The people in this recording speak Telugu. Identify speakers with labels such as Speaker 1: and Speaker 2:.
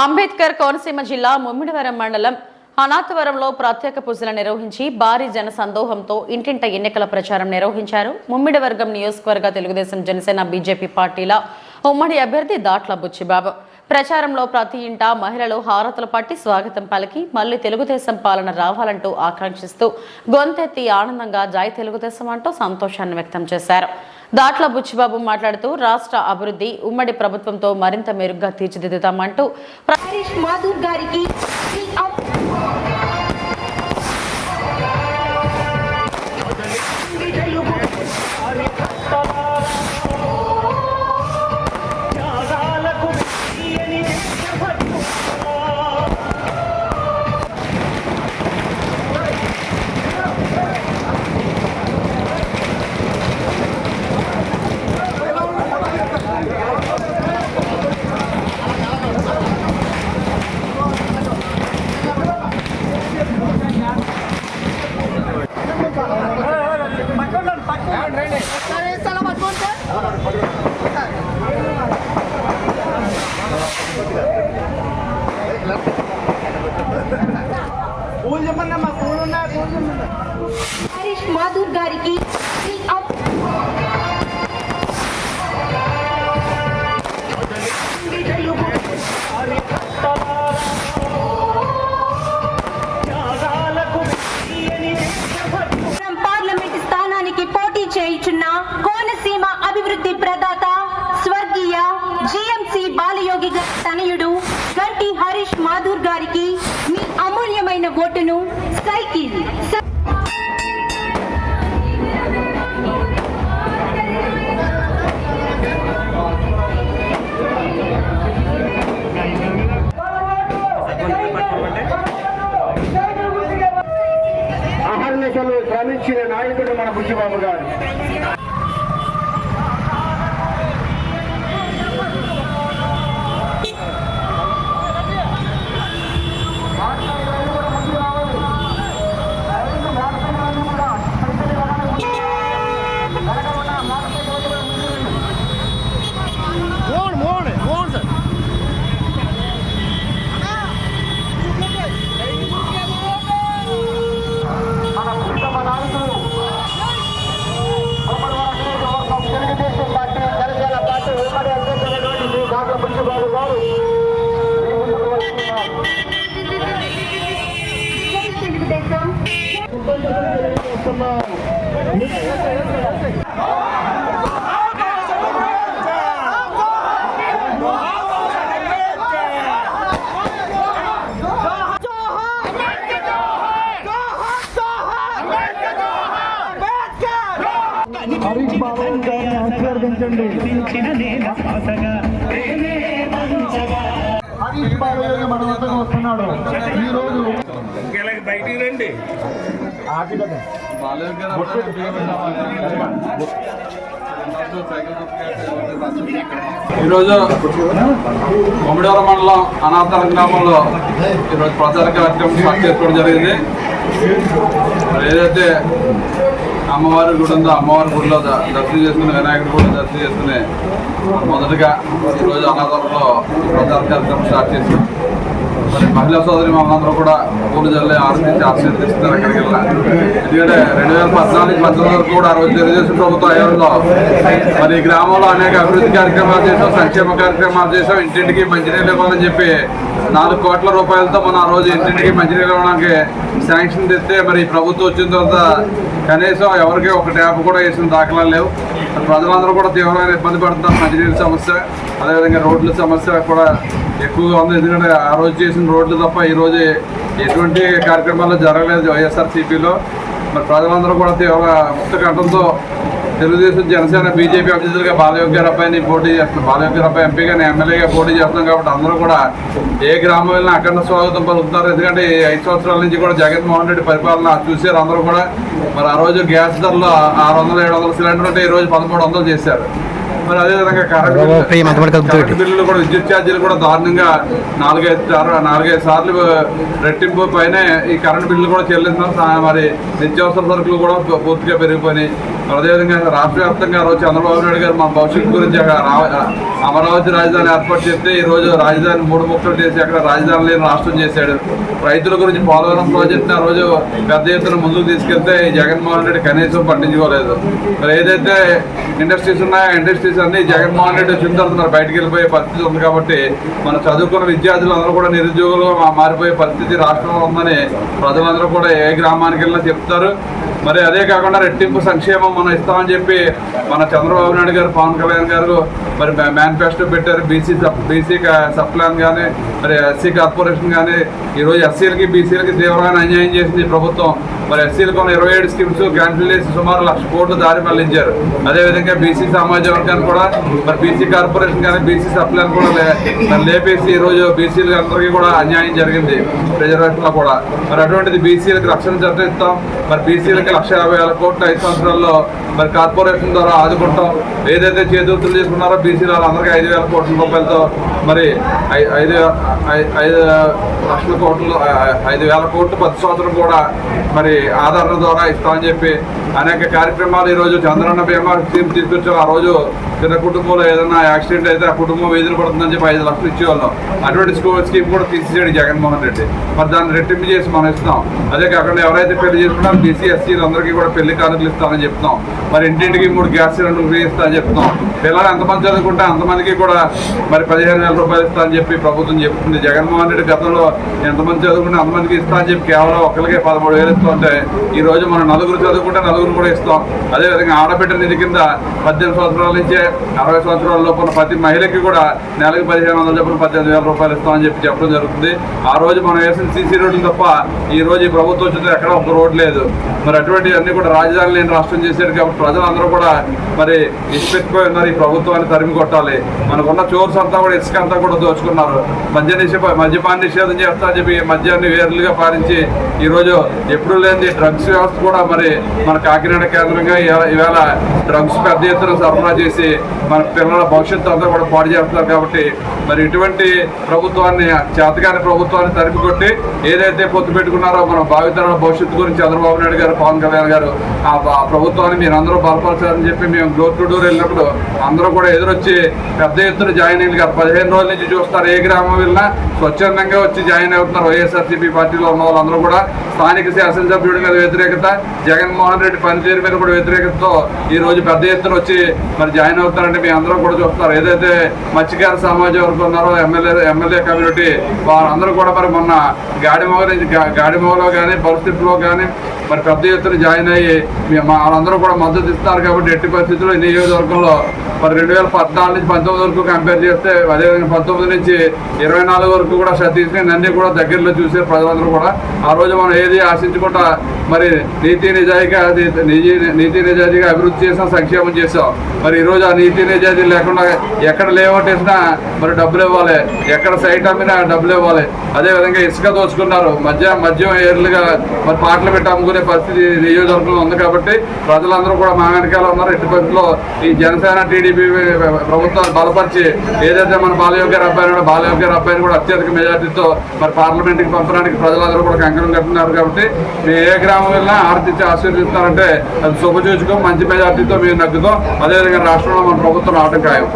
Speaker 1: అంబేద్కర్ కోనసీమ జిల్లా ముమ్మిడివరం మండలం అనాథవరంలో ప్రత్యేక పూజలు నిర్వహించి భారీ జన సందోహంతో ఇంటింట ఎన్నికల ప్రచారం నిర్వహించారు. ముమ్మిడివర్గం నియోజకవర్గ తెలుగుదేశం జనసేన బీజేపీ పార్టీల ఉమ్మడి అభ్యర్థి దాట్ల బుచ్చిబాబు. ప్రచారంలో ప్రతి ఇంట మహిళలు హారతులు పట్టి స్వాగతం పలికి మళ్ళీ తెలుగుదేశం పాలన రావాలంటూ ఆకాంక్షిస్తూ గొంతెత్తి ఆనందంగా జై తెలుగుదేశం అంటూ సంతోషాన్ని వ్యక్తం చేశారు. దాట్ల బుచ్చిబాబు మాట్లాడుతూ రాష్ట్ర అభివృద్ధి ఉమ్మడి ప్రభుత్వంతో మరింత మెరుగ్గా తీర్చిదిద్దుతామంటూ
Speaker 2: గారికి మాధుర్ గారికి పార్లమెంట్ స్థానానికి పోటీ చేయుచున్న కోనసీమ అభివృద్ధి ప్రదాత స్వర్గీయ జిఎంసి బాలయోగి గారి తనయుడు గంటి హరీష్ మాధుర్ గారికి మీ అమూల్యమైన ఓటును సైకిల్.
Speaker 3: బుచ్చిబాబు గారు మన ప్రియతమ నాయకుడు ఉమ్మడి వరకు నియోజకవర్గం తెలుగుదేశం పార్టీ జనసేన పార్టీ ఉమ్మడి అధ్యక్షులైనటువంటి శ్రీ డాక్టర్ బుచ్చిబాబు గారు మీ ముందుకు వస్తున్నారు.
Speaker 2: తెలుగుదేశం
Speaker 3: హరీష్ బాబు గారిని ఆశీర్వదించండి. బాబు మన వద్దకు వస్తున్నాడు. ఈ రోజు
Speaker 4: బయటికి రండి.
Speaker 5: ఈరోజు కొమిడవరం మండలం అనాథాల గ్రామంలో ఈరోజు ప్రచార కార్యక్రమం స్టార్ట్ చేసుకోవడం జరిగింది. మరి ఏదైతే అమ్మవారి గుడి ఉందో అమ్మవారి గుడిలో దర్శనం చేసుకుని వినాయకుడి గుడి దర్శనం చేసుకుని మొదటగా ఈరోజు అనాథంలో ప్రచార కార్యక్రమం స్టార్ట్ చేసాం మరి మహిళా సోదరి మనందరూ కూడా పూలు జల్లి ఆశించి ఆశీర్దిస్తున్నారు అక్కడికి వెళ్ళిన ఎందుకంటే రెండు వేల పద్నాలుగు పంతొమ్మిది వరకు కూడా ఆ రోజు తెలుగుదేశం ప్రభుత్వం హయాంలో మరి ఈ గ్రామంలో అనేక అభివృద్ధి కార్యక్రమాలు చేసాం సంక్షేమ కార్యక్రమాలు చేసాం ఇంటింటికి మంచినీళ్ళు ఇవ్వాలని చెప్పి నాలుగు కోట్ల రూపాయలతో మనం ఆ రోజు ఇంటింటికి మంచినీళ్ళు ఇవ్వడానికి శాంక్షన్ తెస్తే మరి ప్రభుత్వం వచ్చిన తర్వాత కనీసం ఎవరికి ఒక ట్యాప్ కూడా వేసిన దాఖలాలు లేవు. ప్రజలందరూ కూడా తీవ్రమైన ఇబ్బంది పడుతున్నారు. మంచినీళ్ళ సమస్య అదేవిధంగా రోడ్ల సమస్య కూడా ఎక్కువగా ఉంది. ఎందుకంటే ఆ రోజు చేసిన రోడ్లు తప్ప ఈరోజు ఎటువంటి కార్యక్రమాలు జరగలేదు వైఎస్ఆర్సీపీలో. మరి ప్రజలందరూ కూడా తీవ్ర ముక్త కంఠంతో తెలుగుదేశం జనసేన బీజేపీ అభ్యర్థులుగా బాలయోగి గారి అబ్బాయిని పోటీ చేస్తున్నాం బాలయోగి గారి అబ్బాయి ఎంపీగా ఎమ్మెల్యేగా పోటీ చేస్తున్నాం కాబట్టి అందరూ కూడా ఏ గ్రామం వెళ్ళినా అఖండ స్వాగతం పలుకుతారు. ఎందుకంటే ఐదు సంవత్సరాల నుంచి కూడా జగన్మోహన్ రెడ్డి పరిపాలన చూశారు అందరూ కూడా. మరి ఆ రోజు గ్యాస్ ధరలు ఆరు వందలు ఏడు వందల సిలిండర్ ఉంటే ఈ రోజు పదమూడు వందలు చేశారు. మరి అదేవిధంగా కరెంట్ బిల్లులు కూడా విద్యుత్ ఛార్జీలు కూడా దారుణంగా నాలుగైదు నాలుగైదు సార్లు రెట్టింపు పైన ఈ కరెంట్ బిల్లు కూడా సా- మరి నిత్యావసర సరుకులు కూడా పూర్తిగా పెరిగిపోయినాయి. అదేవిధంగా రాష్ట్ర వ్యాప్తంగా రోజు చంద్రబాబు నాయుడు గారు మా భవిష్యత్తు గురించి అక్కడ అమరావతి రాజధాని ఏర్పాటు చేస్తే ఈ రోజు రాజధాని మూడు ముక్కలు చేసి అక్కడ రాజధాని లేని రాష్ట్రం చేశాడు. రైతుల గురించి పోలవరం ప్రాజెక్ట్ ఆ రోజు పెద్ద ఎత్తున ముందుకు తీసుకెళ్తే జగన్మోహన్ రెడ్డి కనీసం పట్టించుకోలేదు మరి ఏదైతే ఇండస్ట్రీస్ ఉన్నాయో ఇండస్ట్రీస్ అన్ని జగన్మోహన్ రెడ్డి వచ్చిన తర్వాత మరి బయటకు వెళ్ళిపోయే పరిస్థితి ఉంది కాబట్టి మన చదువుకున్న విద్యార్థులు అందరూ కూడా నిరుద్యోగులుగా మారిపోయే పరిస్థితి రాష్ట్రంలో ఉందని ప్రజలందరూ కూడా ఏ గ్రామానికి వెళ్ళినా చెప్తారు. మరి అదే కాకుండా రెట్టింపు సంక్షేమం మనం ఇస్తామని చెప్పి మన చంద్రబాబు నాయుడు గారు పవన్ కళ్యాణ్ గారు మరి మేనిఫెస్టో పెట్టారు. బీసీ బీసీ సప్లాన్ కానీ మరి ఎస్సీ కార్పొరేషన్ కానీ ఈరోజు ఎస్సీలకి బీసీలకి తీవ్రమైన అన్యాయం చేసింది ప్రభుత్వం. మరి ఎస్సీలకు ఉన్న ఇరవై ఏడు స్కీమ్స్ క్యాన్సిల్ చేసి సుమారు లక్ష కోట్లు దారి మళ్ళించారు. అదేవిధంగా బీసీ సమాజ వర్గాన్ని కూడా మరి బీసీ కార్పొరేషన్ కానీ బీసీ సప్లాన్ కూడా లేపేసి ఈరోజు బీసీలు అందరికీ కూడా అన్యాయం జరిగింది రిజర్వేషన్లో కూడా. మరి అటువంటిది బీసీలకు రక్షణ చట్టం ఇస్తాం. మరి బీసీలకి లక్ష యాభై వేల కోట్లు ఐదు సంవత్సరాల్లో మరి కార్పొరేషన్ ద్వారా ఆదుకుంటాం. ఏదైతే చేదూతులు చేసుకున్నారో బీసీలు వాళ్ళందరికీ ఐదు వేల కోట్ల రూపాయలతో మరి ఐదు ఐదు లక్షల కోట్లు ఐదు వేల కోట్లు ప్రతి సంవత్సరం కూడా మరి ఆదరణ ద్వారా ఇస్తామని చెప్పి అనేక కార్యక్రమాలు ఈరోజు చంద్రన్న బీమా స్కీమ్ తీసుకొచ్చాం ఆ రోజు చిన్న కుటుంబంలో ఏదైనా యాక్సిడెంట్ అయితే ఆ కుటుంబం వీధులు పడుతుందని చెప్పి ఐదు లక్షలు ఇచ్చేవాళ్ళం. అటువంటి స్కూల్ స్కీమ్ కూడా తీసేసాడు జగన్మోహన్ రెడ్డి. మరి దాన్ని రెట్టింపు చేసి మనం ఇస్తాం అదే కాకుండా ఎవరైతే పెళ్ళి చేసుకున్నాం బీసీ ఎస్సీలు అందరికీ కూడా పెళ్ళి కానుకలు ఇస్తామని చెప్తాం మరి ఇంటింటికి మూడు గ్యాస్ సిలిండర్లు ఫ్రీ ఇస్తామని చెప్తున్నాం. పిల్లలు ఎంతమంది చదువుకుంటే అంతమందికి కూడా మరి పదిహేను వేల రూపాయలు ఇస్తామని చెప్పి ప్రభుత్వం చెప్తుంది. జగన్మోహన్ రెడ్డి గతంలో ఎంతమంది చదువుకుంటే అంతమందికి ఇస్తామని చెప్పి కేవలం ఒకరికే పదమూడు వేలు ఇస్తుంటే ఈ రోజు మనం నలుగురు చదువుకుంటే నలుగురు కూడా ఇస్తాం. అదేవిధంగా ఆడబిడ్డ నిధి కింద పద్దెనిమిది సంవత్సరాల నుంచే అరవై సంవత్సరాల లోపల ప్రతి మహిళకి కూడా నెలకు పదిహేను వందల చొప్పున పద్దెనిమిది వేల రూపాయలు ఇస్తామని చెప్పి చెప్పడం జరుగుతుంది. ఆ రోజు మనం వేసిన సీసీ రోడ్లు తప్ప ఈ రోజు ఈ ప్రభుత్వం వచ్చింది ఎక్కడ ఒక రోడ్ లేదు. మరి అటువంటి అన్ని కూడా రాజధాని లేని రాష్ట్రం చేశారు కాబట్టి ప్రజలందరూ కూడా మరి ఇష్టపెట్టుకుపోయి ఉన్నారు ఈ ప్రభుత్వాన్ని తరిమి కొట్టాలి. మనకున్న చోర్స్ అంతా కూడా ఇసుక అంతా కూడా దోచుకున్నారు. మద్య నిషేధ మద్యపాన నిషేధం చేస్తా అని చెప్పి మద్యాన్ని వేర్లుగా పాలించి ఈరోజు ఎప్పుడు లేని డ్రగ్స్ వ్యవస్థ కూడా మరి మన కాకినాడ కేంద్రంగా ఇవాళ డ్రగ్స్ పెద్ద ఎత్తున సరఫరా చేసి మన పిల్లల భవిష్యత్తు అంతా కూడా పాడు చేస్తున్నారు కాబట్టి మరి ఇటువంటి ప్రభుత్వాన్ని చేతగాని ప్రభుత్వాన్ని తరిమి కొట్టి ఏదైతే పొత్తు పెట్టుకున్నారో మన భావితరాల భవిష్యత్తు గురించి చంద్రబాబు నాయుడు గారు పవన్ కళ్యాణ్ గారు ఆ ప్రభుత్వాన్ని మీరు అందరూ బలపరచారని చెప్పి మేము డోర్ టు డోర్ వెళ్ళినప్పుడు అందరూ కూడా ఎదురొచ్చి పెద్ద ఎత్తున జాయిన్ అయ్యింది గారు. పదిహేను రోజుల నుంచి చూస్తారు ఏ గ్రామం వెళ్ళినా స్వచ్ఛందంగా వచ్చి జాయిన్ అవుతున్నారు వైఎస్ఆర్సీపీ పార్టీలో ఉన్న వాళ్ళందరూ కూడా. స్థానిక శాసనసభ్యుడి మీద వ్యతిరేకత జగన్మోహన్ రెడ్డి పనితీరు మీద కూడా వ్యతిరేకతతో ఈ రోజు పెద్ద ఎత్తున వచ్చి మరి జాయిన్ అవుతారంటే మీ అందరూ కూడా చూస్తున్నారు ఏదైతే మత్స్యకార సమాజం వరకు ఉన్నారో ఎమ్మెల్యే ఎమ్మెల్యే కమ్యూనిటీ వారందరూ కూడా మరి మొన్న గాడిమోగ నుంచి గాడిమోగలో కానీ పరిస్థితుల్లో కానీ మరి పెద్ద ఎత్తున జాయిన్ అయ్యి వాళ్ళందరూ కూడా మద్దతు ఇస్తారు కాబట్టి ఎట్టి పరిస్థితుల్లో ఈ నియోజకవర్గంలో మరి రెండు వేల పద్నాలుగు నుంచి పంతొమ్మిది వరకు కంపేర్ చేస్తే అదేవిధంగా పంతొమ్మిది నుంచి ఇరవై నాలుగు వరకు కూడా సతీష్ని నన్ను కూడా దగ్గరలో చూసే ప్రజలందరూ కూడా. ఆ రోజు మనం ఏది ఆశించకుండా మరి నీతి నిజాయితీ నీతి నిజాయితీగా అభివృద్ధి చేసాం సంక్షేమం చేసాం. మరి ఈ రోజు నీతి నిజాయితీ లేకుండా ఎక్కడ లేఅవుట్ వేసినా మరి డబ్బులు ఇవ్వాలి. ఎక్కడ సైట్ అమ్మినా డబ్బులు ఇవ్వాలి. అదేవిధంగా ఇసుక దోచుకున్నారు. మధ్య మద్యం ఏర్లుగా మరి పాటలు పెట్టి అమ్ముకునే పరిస్థితి నియోజకవర్గంలో ఉంది కాబట్టి ప్రజలందరూ కూడా మా వెనకాల ఉన్నారు. ఎట్టి పరిస్థితుల్లో ఈ జనసేన టీడీపీ ప్రభుత్వాన్ని బలపరిచి ఏదైతే మన బాలయోగి గారి అబ్బాయి ఉన్నాడో అబ్బాయిని కూడా అత్యధిక మెజార్టీతో మరి పార్లమెంట్కి పంపడానికి ప్రజలందరూ కూడా కంకణం కట్టున్నారు కాబట్టి మేము ఏ గ్రామం వెళ్ళినా ఆర్తించి ఆశీర్వదిస్తున్నారంటే అది శుభసూచకం మంచి మెజార్టీతో మేము నగ్గుతాం. అదేవిధంగా రాష్ట్రంలో మన ప్రభుత్వం రావడం ఖాయం